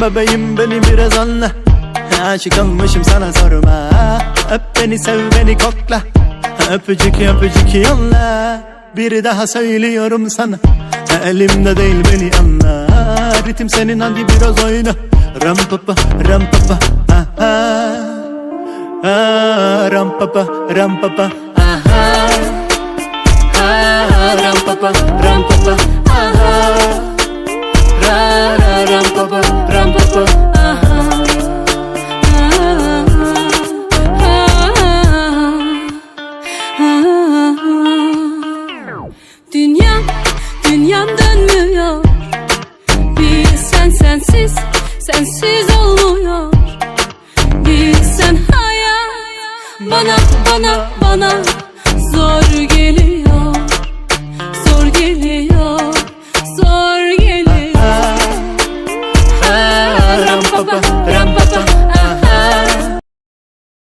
bebeğim beni biraz anla. Aşık olmuşum sana sorma. Öp beni sev beni kokla. Öpücük öpücük yolla. Bir daha söylüyorum sana. Elimde değil beni anla. Ritim senin hadi biraz oyna. Ram papa ram papa aha. Ah, ram papa ram papa aha. Ah, ram papa ram papa aha. Dünyam dönmüyor Bir sen sensiz, sensiz olmuyor Bir sen hayat Bana, bana, bana